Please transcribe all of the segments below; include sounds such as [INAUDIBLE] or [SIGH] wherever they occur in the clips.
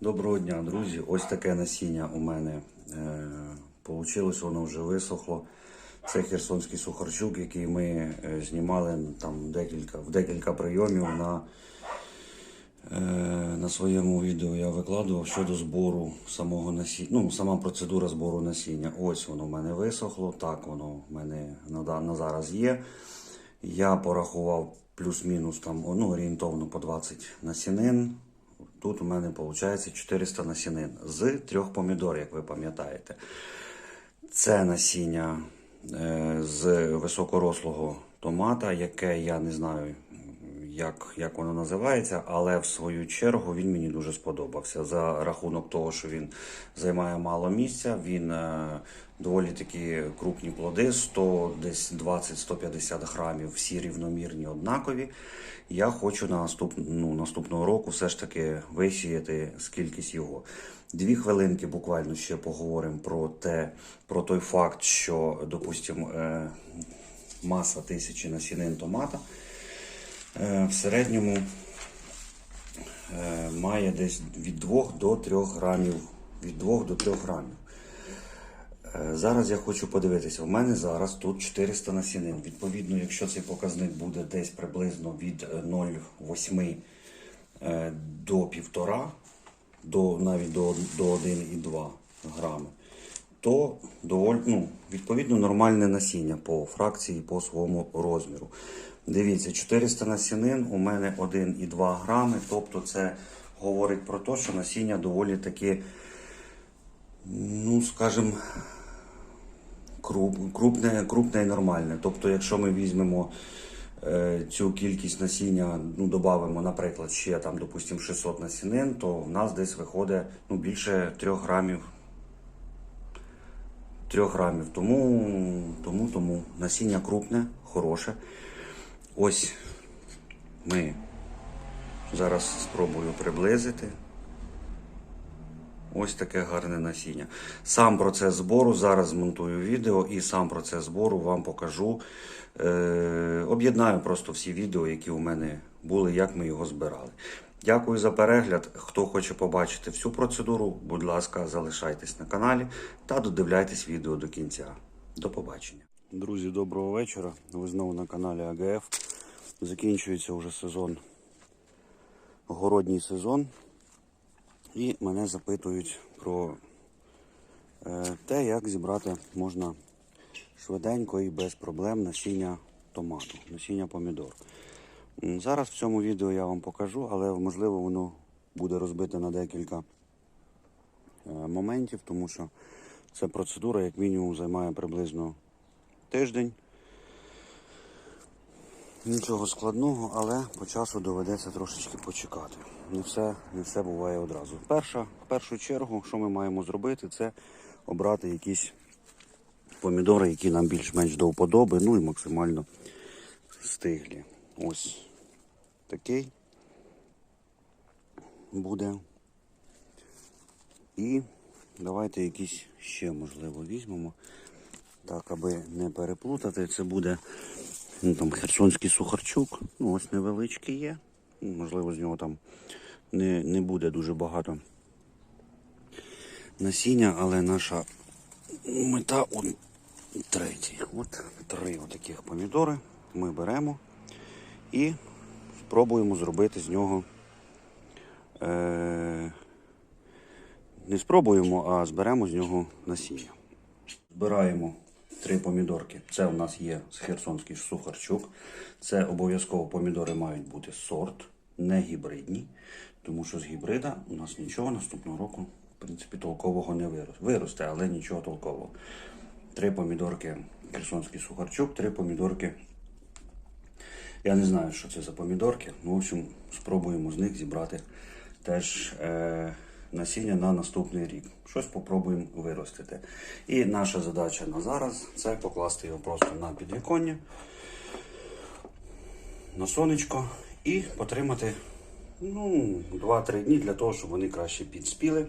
Доброго дня, друзі. Ось таке насіння у мене е, получилось, воно вже висохло. Це херсонський сухарчук, який ми е, знімали там декілька, в декілька прийомів на, е, на своєму відео. Я викладував щодо збору самого насіння. Ну, сама процедура збору насіння. Ось воно в мене висохло. Так воно в мене на, на зараз є. Я порахував плюс-мінус там ну, орієнтовно по 20 насінин. Тут у мене виходить 400 насінин з трьох помідор, як ви пам'ятаєте. Це насіння е, з високорослого томата, яке я не знаю, як, як воно називається, але в свою чергу він мені дуже сподобався. За рахунок того, що він займає мало місця, він е, доволі такі крупні плоди, 100, десь 20-150 грамів, всі рівномірні, однакові. Я хочу на наступ, ну, наступного року все ж таки висіяти з кількість його. Дві хвилинки буквально ще поговоримо про те, про той факт, що, допустимо, е, маса тисячі насінин томата в середньому е, має десь від 2 до 3 грамів. Від 2 до 3 грамів. Е, Зараз я хочу подивитися. У мене зараз тут 400 насінин. Відповідно, якщо цей показник буде десь приблизно від е, 0,8 е, до 1,5, до, навіть до, до 1,2 грами, то доволі, ну, відповідно нормальне насіння по фракції, по своєму розміру. Дивіться, 400 насінин, у мене 1,2 грами, тобто це говорить про те, що насіння доволі таки, ну, скажімо, круп, крупне, крупне і нормальне. Тобто, якщо ми візьмемо е, цю кількість насіння, ну, додамо, наприклад, ще там, допустимо, 600 насінин, то в нас десь виходить ну, більше 3 грамів. 3 грамів. Тому, тому, тому насіння крупне, хороше. Ось ми зараз спробую приблизити. Ось таке гарне насіння. Сам процес збору зараз змонтую відео і сам процес збору вам покажу. Е, об'єднаю просто всі відео, які у мене були, як ми його збирали. Дякую за перегляд. Хто хоче побачити всю процедуру, будь ласка, залишайтесь на каналі та додивляйтесь відео до кінця. До побачення. Друзі, доброго вечора. Ви знову на каналі АГФ. Закінчується вже сезон, городній сезон. І мене запитують про е, те, як зібрати можна швиденько і без проблем насіння томату, насіння помідор. Зараз в цьому відео я вам покажу, але можливо воно буде розбите на декілька е, моментів, тому що ця процедура, як мінімум, займає приблизно тиждень. Нічого складного, але по часу доведеться трошечки почекати. Не все, не все буває одразу. Перша, в першу чергу, що ми маємо зробити, це обрати якісь помідори, які нам більш-менш до вподоби, ну і максимально стиглі. Ось такий буде. І давайте якісь ще можливо візьмемо. Так, аби не переплутати, це буде ну, там херсонський сухарчук. Ну, ось невеличкий є. Можливо, з нього там не, не буде дуже багато насіння, але наша мета от третій. От три отаких помідори ми беремо і спробуємо зробити з нього. Е- не спробуємо, а зберемо з нього насіння. Збираємо три помідорки. Це у нас є херсонський сухарчук. Це обов'язково помідори мають бути сорт, не гібридні, тому що з гібрида у нас нічого наступного року, в принципі, толкового не виросте. Виросте, але нічого толкового. Три помідорки херсонський сухарчук, три помідорки. Я не знаю, що це за помідорки. Ну, в общем, спробуємо з них зібрати теж е, насіння на наступний рік. Щось попробуємо виростити. І наша задача на зараз це покласти його просто на підвіконня, на сонечко і потримати ну, 2-3 дні для того, щоб вони краще підспіли,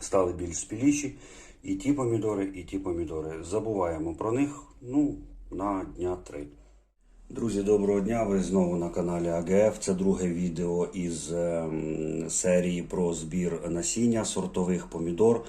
стали більш спіліші. І ті помідори, і ті помідори. Забуваємо про них ну, на дня 3. Друзі, доброго дня! Ви знову на каналі АГФ. Це друге відео із ем, серії про збір насіння сортових помідор.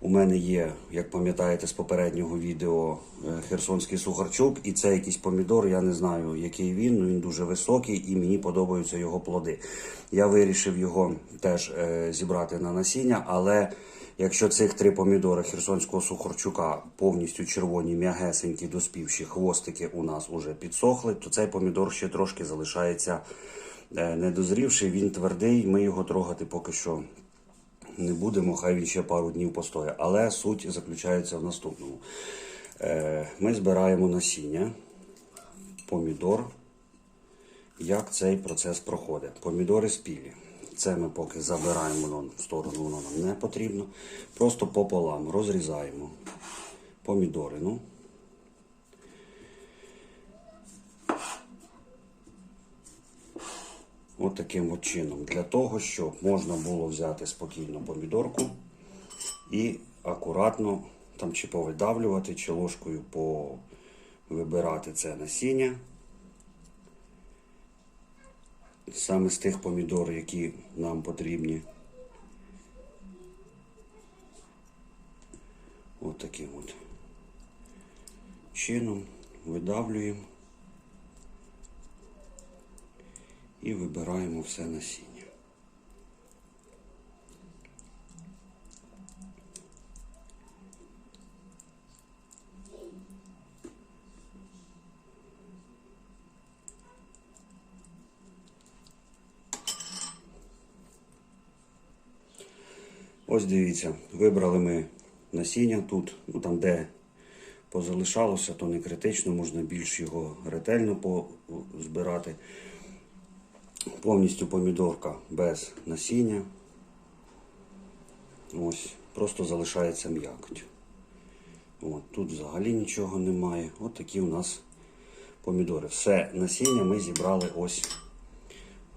У мене є, як пам'ятаєте з попереднього відео, е, херсонський сухарчук, і це якийсь помідор. Я не знаю, який він. ну Він дуже високий і мені подобаються його плоди. Я вирішив його теж е, зібрати на насіння, але Якщо цих три помідори херсонського сухарчука повністю червоні, м'ягесенькі, доспівші хвостики у нас уже підсохли, то цей помідор ще трошки залишається е, недозрівший, він твердий, ми його трогати поки що не будемо, хай він ще пару днів постоє. Але суть заключається в наступному. Е, Ми збираємо насіння, помідор. Як цей процес проходить? Помідори спілі. Це ми поки забираємо в сторону, воно нам не потрібно. Просто пополам розрізаємо помідори. Ну. От таким от чином. Для того, щоб можна було взяти спокійно помідорку і акуратно там чи повидавлювати, чи ложкою повибирати це насіння. Саме з тих помідор, які нам потрібні. От таким от чином видавлюємо і вибираємо все насіння. Ось дивіться, вибрали ми насіння тут, ну там де позалишалося, то не критично, можна більш його ретельно збирати. Повністю помідорка без насіння. Ось, просто залишається м'якоть. От, тут взагалі нічого немає. От такі у нас помідори. Все насіння ми зібрали ось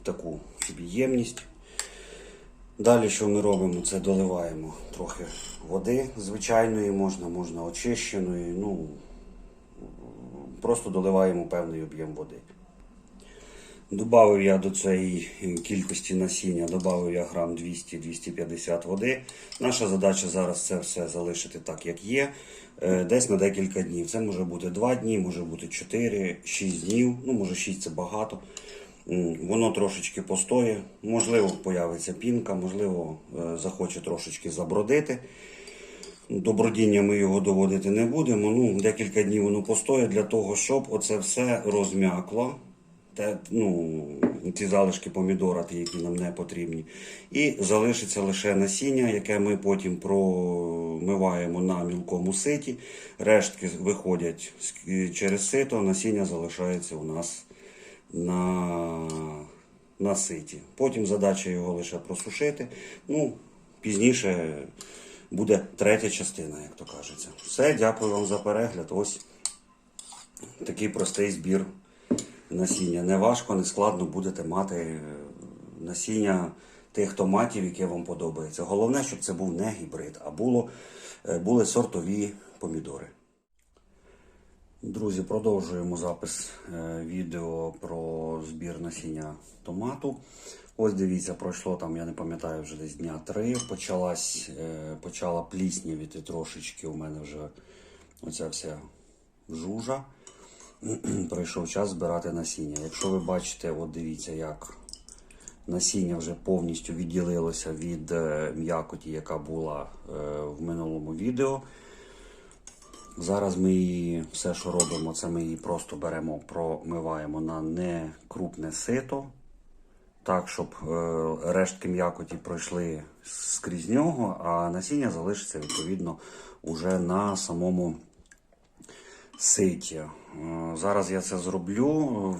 в таку собі ємність. Далі, що ми робимо, це доливаємо трохи води звичайної, можна, можна очищеної. Ну, просто доливаємо певний об'єм води. Добавив я до цієї кількості насіння, додав я грам 200-250 води. Наша задача зараз це все залишити так, як є, е, десь на декілька днів. Це може бути 2 дні, може бути 4-6 днів, ну може 6 це багато. Воно трошечки постоє, можливо, появиться пінка, можливо, е, захоче трошечки забродити. До бродіння ми його доводити не будемо. Ну, Декілька днів воно постоє для того, щоб оце все розм'якло. Те, ну, Ці залишки помідора, ті, які нам не потрібні. І залишиться лише насіння, яке ми потім промиваємо на мілкому ситі. Рештки виходять через сито, насіння залишається у нас на на ситі. Потім задача його лише просушити. Ну, Пізніше буде третя частина, як то кажеться. Все, дякую вам за перегляд. Ось такий простий збір насіння. Не важко, не складно будете мати е, насіння тих томатів, яке вам подобається. Головне, щоб це був не гібрид, а було, е, були сортові помідори. Друзі, продовжуємо запис е, відео про збір насіння томату. Ось дивіться, пройшло там, я не пам'ятаю, вже десь дня три. Почалась, е, почала пліснявіти трошечки. У мене вже оця вся жужа. [CLEARS THROAT] Прийшов час збирати насіння. Якщо ви бачите, от дивіться, як насіння вже повністю відділилося від е, м'якоті, яка була в минулому відео. Зараз ми її все, що робимо, це ми її просто беремо, промиваємо на некрупне сито, так, щоб е, рештки м'якоті пройшли скрізь нього, а насіння залишиться відповідно уже на самому ситі. Е, зараз я це зроблю,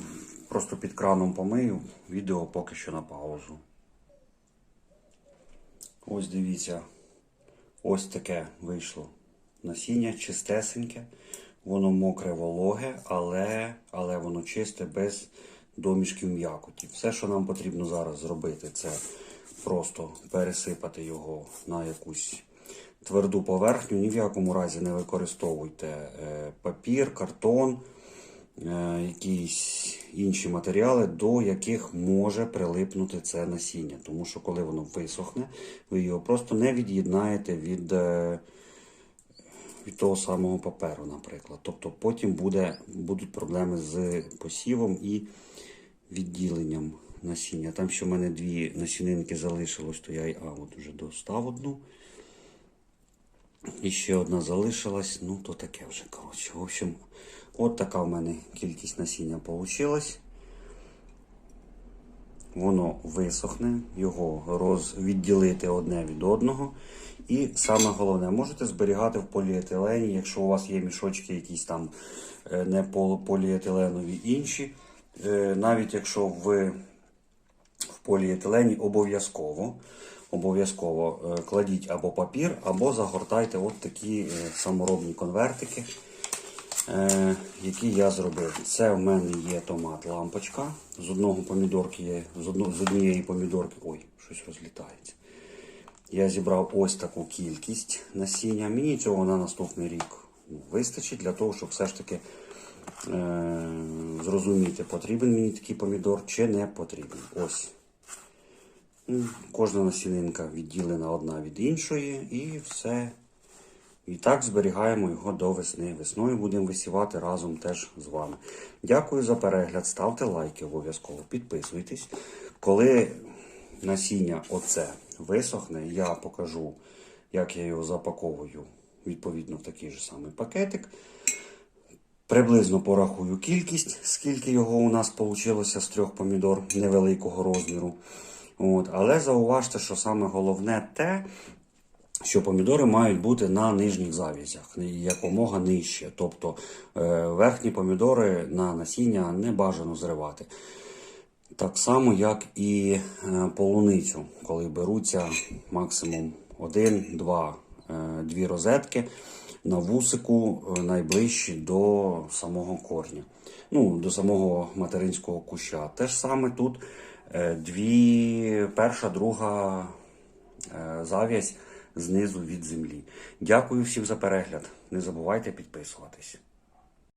просто під краном помию, відео поки що на паузу. Ось дивіться, ось таке вийшло. Насіння чистесеньке, воно мокре вологе, але але воно чисте без домішків м'якоті. Все, що нам потрібно зараз зробити, це просто пересипати його на якусь тверду поверхню. Ні в якому разі не використовуйте е, папір, картон. е, якісь інші матеріали, до яких може прилипнути це насіння. Тому що коли воно висохне, ви його просто не від'єднаєте від, е, від того самого паперу, наприклад. Тобто потім буде, будуть проблеми з посівом і відділенням насіння. Там ще в мене дві насінинки залишилось, то я й а, от вже достав одну. І ще одна залишилась, ну то таке вже, коротше. В общем, от така в мене кількість насіння вийшла. Воно висохне, його роз... відділити одне від одного. І саме головне, можете зберігати в поліетилені, якщо у вас є мішочки якісь там е, не поліетиленові інші. Е, Навіть якщо ви в поліетилені обов'язково. Обов'язково е, кладіть або папір, або загортайте от такі саморобні конвертики, які я зробив. Це в мене є томат лампочка. З одного помідорки є, з, одно, з однієї помідорки. Ой, щось розлітається. Я зібрав ось таку кількість насіння. Мені цього на наступний рік ну, вистачить для того, щоб все ж таки е, зрозуміти, потрібен мені такий помідор чи не потрібен. Ось. Кожна насінинка відділена одна від іншої і все. І так зберігаємо його до весни. Весною будемо висівати разом теж з вами. Дякую за перегляд. Ставте лайки обов'язково, підписуйтесь. Коли насіння оце висохне, я покажу, як я його запаковую відповідно в такий же самий пакетик. Приблизно порахую кількість, скільки його у нас вийшло з трьох помідор невеликого розміру. От. Але зауважте, що саме головне те, що помідори мають бути на нижніх завязях, якомога нижче. Тобто е, верхні помідори на насіння не бажано зривати. Так само, як і е, полуницю, коли беруться максимум один-два е, дві розетки на вусику найближчі до самого корня, ну, до самого материнського куща. Те ж саме тут дві, перша, друга зав'язь знизу від землі. Дякую всім за перегляд. Не забувайте підписуватись.